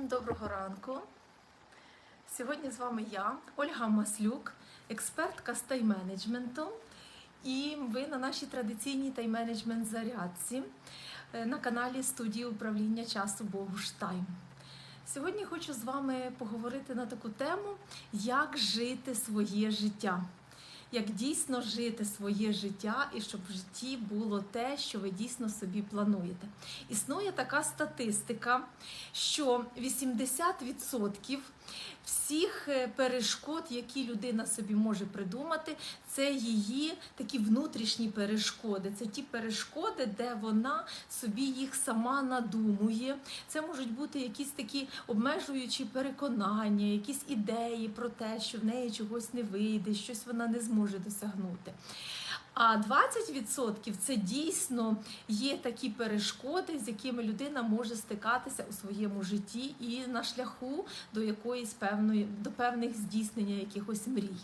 Всім доброго ранку. Сьогодні з вами я, Ольга Маслюк, експертка з тайм-менеджменту. І ви на нашій традиційній тайм-менеджмент зарядці е, на каналі студії управління часу Богуш Тайм. Сьогодні хочу з вами поговорити на таку тему, як жити своє життя. Як дійсно жити своє життя і щоб в житті було те, що ви дійсно собі плануєте. Існує така статистика, що 80% всіх е, перешкод, які людина собі може придумати, це її такі внутрішні перешкоди. Це ті перешкоди, де вона собі їх сама надумує. Це можуть бути якісь такі обмежуючі переконання, якісь ідеї про те, що в неї чогось не вийде, щось вона не зможе досягнути. А 20% це дійсно є такі перешкоди, з якими людина може стикатися у своєму житті і на шляху до якоїсь певної до певних здійснення якихось мрій.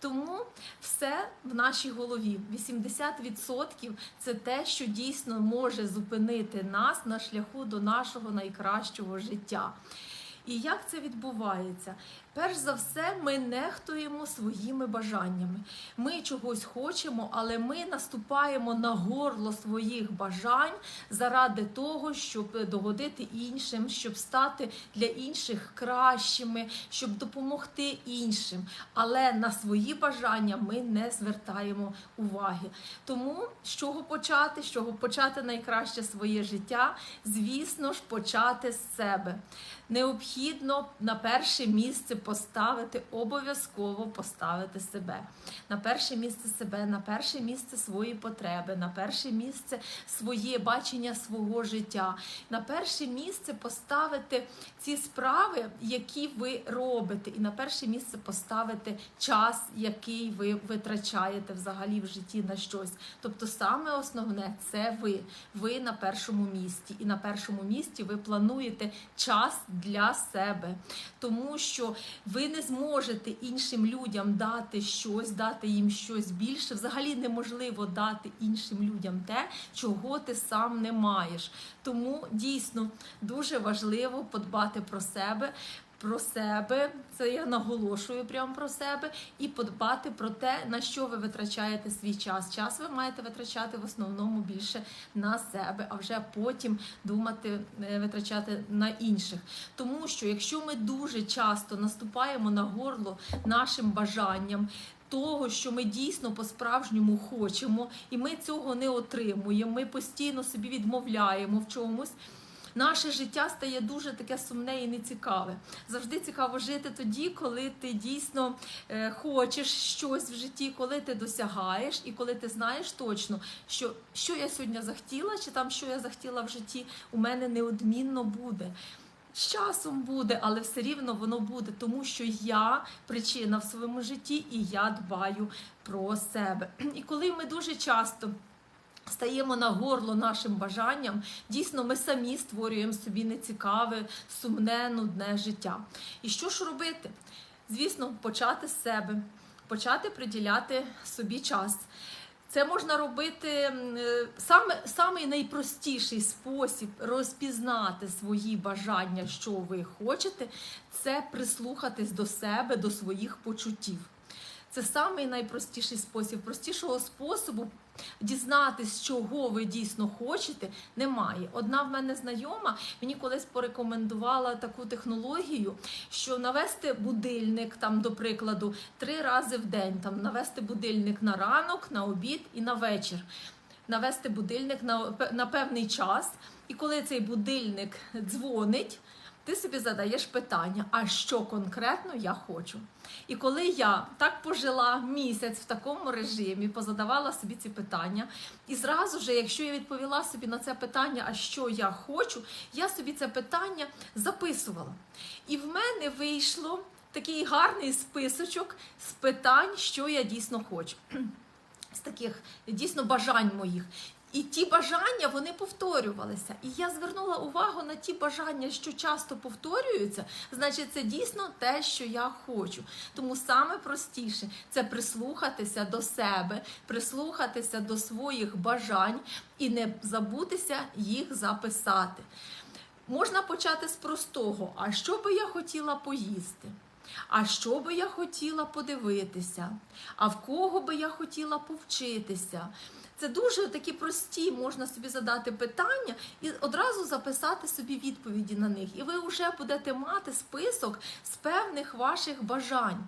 Тому все в нашій голові. 80% це те, що дійсно може зупинити нас на шляху до нашого найкращого життя. І як це відбувається? Перш за все, ми нехтуємо своїми бажаннями. Ми чогось хочемо, але ми наступаємо на горло своїх бажань заради того, щоб догодити іншим, щоб стати для інших кращими, щоб допомогти іншим. Але на свої бажання ми не звертаємо уваги. Тому з чого почати? З чого почати найкраще своє життя? Звісно ж, почати з себе. Необхідно на перше місце поставити, обов'язково поставити себе. На перше місце себе, на перше місце свої потреби, на перше місце своє бачення свого життя, на перше місце поставити ці справи, які ви робите, і на перше місце поставити час, який ви витрачаєте взагалі в житті на щось. Тобто, саме основне це ви. Ви на першому місці, і на першому місці ви плануєте час для себе, тому що ви не зможете іншим людям дати щось, дати їм щось більше. Взагалі неможливо дати іншим людям те, чого ти сам не маєш. Тому дійсно дуже важливо подбати про себе. Про себе, це я наголошую прямо про себе, і подбати про те, на що ви витрачаєте свій час. Час ви маєте витрачати в основному більше на себе, а вже потім думати, е, витрачати на інших. Тому що якщо ми дуже часто наступаємо на горло нашим бажанням, того, що ми дійсно по-справжньому хочемо, і ми цього не отримуємо, ми постійно собі відмовляємо в чомусь. Наше життя стає дуже таке сумне і нецікаве. Завжди цікаво жити тоді, коли ти дійсно е, хочеш щось в житті, коли ти досягаєш, і коли ти знаєш точно, що що я сьогодні захотіла, чи там що я захотіла в житті, у мене неодмінно буде. З часом буде, але все рівно воно буде, тому що я причина в своєму житті і я дбаю про себе. І коли ми дуже часто. Стаємо на горло нашим бажанням, дійсно, ми самі створюємо собі нецікаве, сумне, нудне життя. І що ж робити? Звісно, почати з себе, почати приділяти собі час. Це можна робити е, саме самий найпростіший спосіб розпізнати свої бажання, що ви хочете, це прислухатись до себе, до своїх почуттів. Це самий найпростіший спосіб. Простішого способу дізнатись, чого ви дійсно хочете, немає. Одна в мене знайома мені колись порекомендувала таку технологію, що навести будильник, там, до прикладу, три рази в день, там навести будильник на ранок, на обід і на вечір. Навести будильник на, на певний час, і коли цей будильник дзвонить ти собі задаєш питання, а що конкретно я хочу. І коли я так пожила місяць в такому режимі, позадавала собі ці питання, і зразу же, якщо я відповіла собі на це питання, а що я хочу, я собі це питання записувала. І в мене вийшло такий гарний списочок з питань, що я дійсно хочу. З таких дійсно бажань моїх. І ті бажання вони повторювалися. І я звернула увагу на ті бажання, що часто повторюються, значить, це дійсно те, що я хочу. Тому саме простіше це прислухатися до себе, прислухатися до своїх бажань і не забутися їх записати. Можна почати з простого. А що би я хотіла поїсти? А що би я хотіла подивитися? А в кого би я хотіла повчитися? Це дуже такі прості, можна собі задати питання і одразу записати собі відповіді на них. І ви вже будете мати список з певних ваших бажань.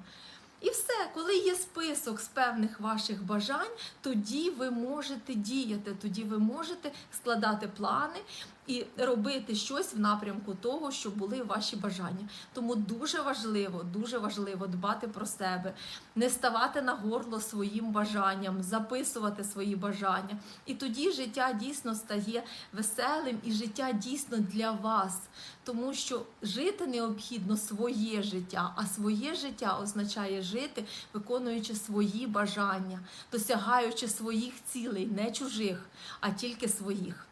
І все, коли є список з певних ваших бажань, тоді ви можете діяти, тоді ви можете складати плани і робити щось в напрямку того, що були ваші бажання. Тому дуже важливо, дуже важливо дбати про себе, не ставати на горло своїм бажанням, записувати свої бажання. І тоді життя дійсно стає веселим і життя дійсно для вас. Тому що жити необхідно своє життя, а своє життя означає жити, виконуючи свої бажання, досягаючи своїх цілей, не чужих, а тільки своїх.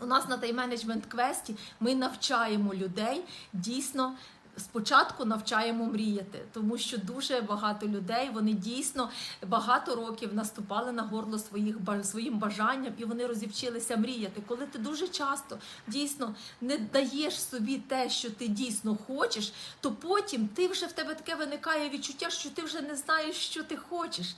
У нас на тайм-менеджмент квесті ми навчаємо людей дійсно. Спочатку навчаємо мріяти, тому що дуже багато людей вони дійсно багато років наступали на горло своїх своїм бажанням, і вони розівчилися мріяти. Коли ти дуже часто дійсно не даєш собі те, що ти дійсно хочеш, то потім ти вже в тебе таке виникає відчуття, що ти вже не знаєш, що ти хочеш.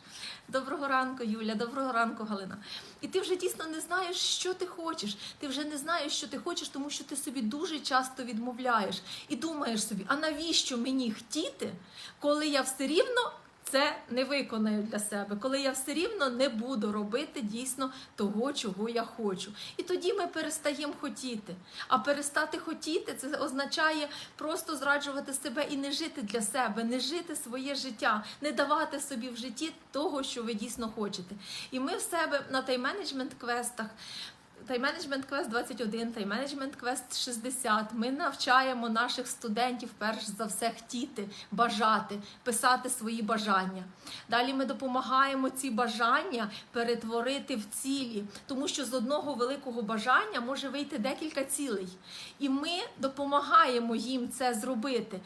Доброго ранку, Юля, доброго ранку, Галина. І ти вже дійсно не знаєш, що ти хочеш. Ти вже не знаєш, що ти хочеш, тому що ти собі дуже часто відмовляєш і думаєш собі, а навіщо мені хотіти, коли я все рівно це не виконаю для себе, коли я все рівно не буду робити дійсно того, чого я хочу. І тоді ми перестаємо хотіти. А перестати хотіти це означає просто зраджувати себе і не жити для себе, не жити своє життя, не давати собі в житті того, що ви дійсно хочете. І ми в себе на тайм-менеджмент квестах. Тайм-менеджмент квест 21, тайм-менеджмент квест 60. Ми навчаємо наших студентів перш за все хотіти, бажати, писати свої бажання. Далі ми допомагаємо ці бажання перетворити в цілі, тому що з одного великого бажання може вийти декілька цілей. І ми допомагаємо їм це зробити.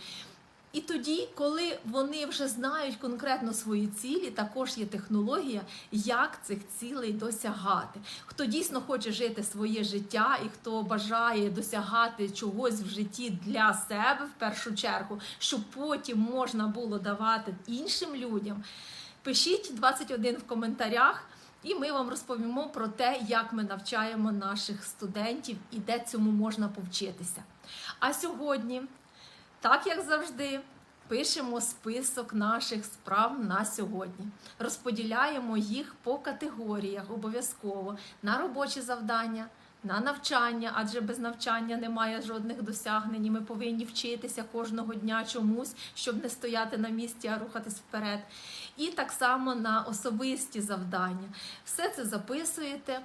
І тоді, коли вони вже знають конкретно свої цілі, також є технологія, як цих цілей досягати. Хто дійсно хоче жити своє життя і хто бажає досягати чогось в житті для себе в першу чергу, щоб потім можна було давати іншим людям. Пишіть 21 в коментарях. І ми вам розповімо про те, як ми навчаємо наших студентів і де цьому можна повчитися. А сьогодні так як завжди, пишемо список наших справ на сьогодні. Розподіляємо їх по категоріях обов'язково на робочі завдання, на навчання, адже без навчання немає жодних досягнень. і Ми повинні вчитися кожного дня чомусь, щоб не стояти на місці, а рухатись вперед. І так само на особисті завдання. Все це записуєте.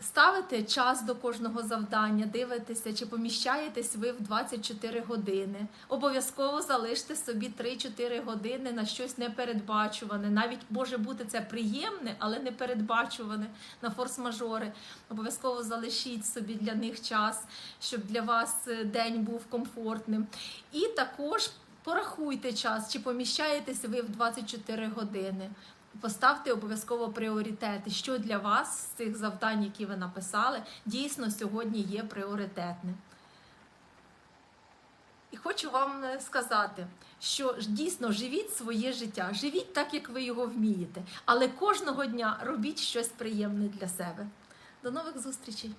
Ставите час до кожного завдання, дивитеся, чи поміщаєтесь ви в 24 години. Обов'язково залиште собі 3-4 години на щось непередбачуване. Навіть може бути це приємне, але непередбачуване на форс-мажори. Обов'язково залишіть собі для них час, щоб для вас е, день був комфортним. І також порахуйте час, чи поміщаєтесь ви в 24 години. Поставте обов'язково пріоритети, що для вас з цих завдань, які ви написали, дійсно сьогодні є пріоритетним. І хочу вам е, сказати, що дійсно живіть своє життя, живіть так, як ви його вмієте, але кожного дня робіть щось приємне для себе. До нових зустрічей!